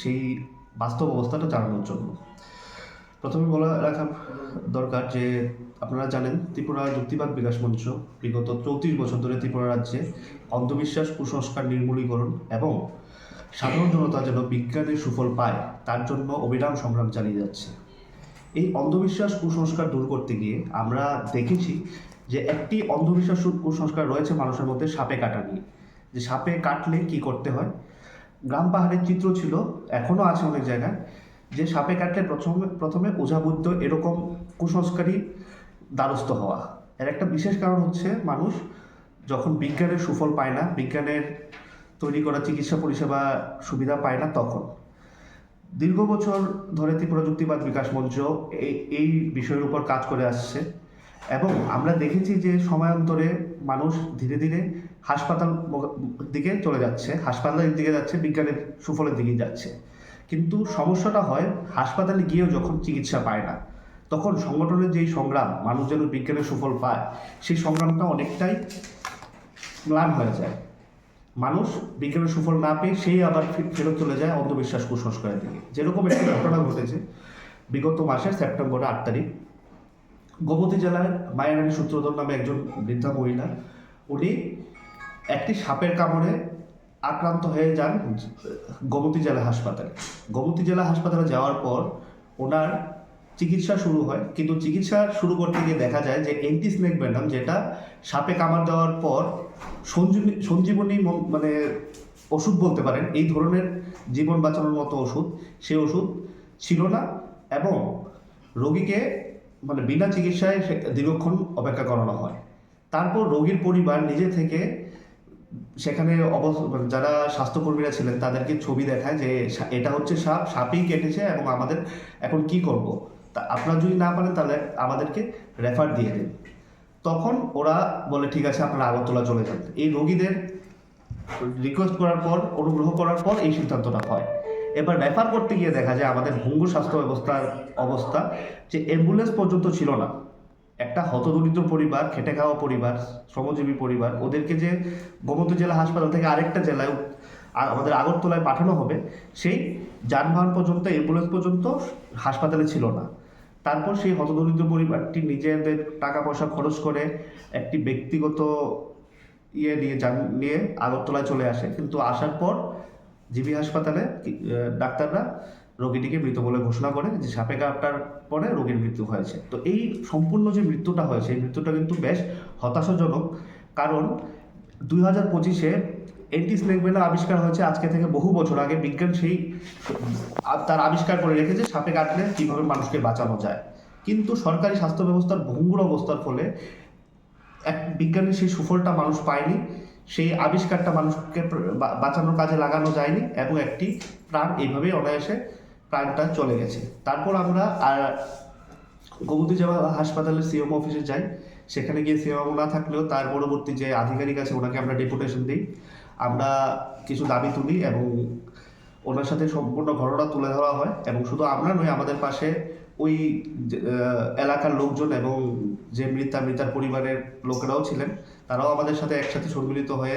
সেই বাস্তব অবস্থাটা জানানোর জন্য। প্রথমে বলা, রাখা দরকার যে, আপনারা জানেন, ত্রিপুরা যুক্তিবাদ বিকাশ মঞ্চ বিগত চৌত্রিশ বছর ধরে ত্রিপুরা রাজ্যে অন্ধবিশ্বাস, কুসংস্কার, নির্মূলীকরণ এবং সাধারণ জনতা যেন বিজ্ঞানের সুফল পায়, তার জন্য অবিরাম সংগ্রাম চালিয়ে যাচ্ছে। এই অন্ধবিশ্বাস কুসংস্কার দূর করতে গিয়ে আমরা দেখেছি যে একটি অন্ধবিশ্বাস কুসংস্কার রয়েছে মানুষের মধ্যে সাপে কাটা নিয়ে। যে সাপে কাটলে কি করতে হয়? গ্রাম পাহাড়ের চিত্র ছিল এখনও আছে অনেক জায়গায়, যে সাপে কাটলে প্রথমে প্রথমে ওঝাবুদ্ধ এরকম কুসংস্কারই দ্বারস্থ হওয়া। এর একটা বিশেষ কারণ হচ্ছে মানুষ যখন বিজ্ঞানের সুফল পায় না, বিজ্ঞানের তৈরি করা চিকিৎসা পরিষেবা সুবিধা পায় না তখন। দীর্ঘ বছর ধরে ত্রিপুরা যুক্তিবাদ বিকাশ মঞ্চ এই এই বিষয়ের উপর কাজ করে আসছে এবং আমরা দেখেছি যে সময়ান্তরে মানুষ ধীরে ধীরে হাসপাতাল দিকে চলে যাচ্ছে, হাসপাতালের দিকে যাচ্ছে, বিজ্ঞানের সুফলের দিকে যাচ্ছে। কিন্তু সমস্যাটা হয় হাসপাতালে গিয়েও যখন চিকিৎসা পায় না, তখন সংগঠনের যেই সংগ্রাম, মানুষ যেন বিজ্ঞানের সুফল পায়, সেই সংগ্রামটা অনেকটাই ম্লান হয়ে যায়। মানুষ বিজ্ঞানের সুফল না পেয়ে সেই আবার ফেরত চলে যায় অন্ধবিশ্বাস কুসংস্কারের দিকে। যেরকম একটি ঘটনা ঘটেছে, বিগত মাসের সেপ্টেম্বরের আট তারিখ, গোমতী জেলার মায়ারানী সূত্রধর নামে একজন বৃদ্ধা মহিলা, উনি একটি সাপের কামড়ে আক্রান্ত হয়ে যান গোমতী জেলা হাসপাতালে। গোমতী জেলা হাসপাতালে যাওয়ার পর ওনার চিকিৎসা শুরু হয়। কিন্তু চিকিৎসা শুরু করতে গিয়ে দেখা যায় যে এন্টি স্নেক ভেনাম যেটা সাপে কামড় দেওয়ার পর সঞ্জীবনী সঞ্জীবনী মানে ওষুধ বলতে পারেন, এই ধরনের জীবন বাঁচানোর মতো ওষুধ, সেই ওষুধ ছিল না এবং রোগীকে মানে বিনা চিকিৎসায় দীর্ঘক্ষণ অপেক্ষা করানো হয়। তারপর রোগীর পরিবার নিজে থেকে সেখানে অবস্থ মানে যারা স্বাস্থ্যকর্মীরা ছিলেন, তাদেরকে ছবি দেখায় যে এটা হচ্ছে সাপ, সাপই কেটেছে এবং আমাদের এখন কি করব? তা আপনারা যদি না পারেন তাহলে আমাদেরকে রেফার দিয়ে দিন। তখন ওরা বলে, ঠিক আছে, আপনারা আগরতলা চলে যান। এই রোগীদের রিকোয়েস্ট করার পর, অনুগ্রহ করার পর এই সিদ্ধান্তটা হয়। এবার রেফার করতে গিয়ে দেখা যায় আমাদের ভঙ্গুর স্বাস্থ্য ব্যবস্থার অবস্থা যে অ্যাম্বুলেন্স পর্যন্ত ছিল না। একটা হতদরিদ্র পরিবার, খেটে খাওয়া পরিবার, শ্রমজীবী পরিবার, ওদেরকে যে গোমতী জেলা হাসপাতাল থেকে আরেকটা জেলায় আমাদের আগরতলায় পাঠানো হবে, সেই যানবাহন পর্যন্ত অ্যাম্বুলেন্স পর্যন্ত হাসপাতালে ছিল না। তারপর সেই হতদরিদ্র পরিবারটি নিজেদের টাকা পয়সা খরচ করে একটি ব্যক্তিগত ইয়ে নিয়ে যান, নিয়ে আগরতলায় চলে আসে। কিন্তু আসার পর জিবি হাসপাতালে ডাক্তাররা রোগীটিকে মৃত বলে ঘোষণা করে যে সাপে কাটার পরে রোগীর মৃত্যু হয়েছে। তো এই সম্পূর্ণ যে মৃত্যুটা হয়েছে, এই মৃত্যুটা কিন্তু বেশ হতাশাজনক। কারণ দুই হাজার পঁচিশে এন্টি ভেনা আবিষ্কার হয়েছে আজকে থেকে বহু বছর আগে। বিজ্ঞান সেই তার আবিষ্কার করে রেখেছে, সাপে কাটলে কীভাবে মানুষকে বাঁচানো যায়। কিন্তু সরকারি স্বাস্থ্য ব্যবস্থার ভঙ্গুর অবস্থার ফলে এক বিজ্ঞানের সেই সুফলটা মানুষ পায়নি, সেই আবিষ্কারটা মানুষকে বাঁচানোর কাজে লাগানো যায়নি এবং একটি প্রাণ এইভাবেই অনায়াসে প্রাণটা চলে গেছে। তারপর আমরা আর গোমতী জেলা হাসপাতালের সিএম অফিসে যাই। সেখানে গিয়ে সিএম না থাকলেও তার পরবর্তী যে আধিকারিক আছে, ওনাকে আমরা ডেপুটেশন দিই। আমরা কিছু দাবি তুলি এবং ওনার সাথে সম্পূর্ণ ঘটনা তুলে ধরা হয় এবং শুধু আমরা নয় আমাদের পাশে ওই এলাকার লোকজন এবং যে মৃতা মৃতার পরিবারের লোকেরাও ছিলেন, তারাও আমাদের সাথে একসাথে সম্মিলিত হয়ে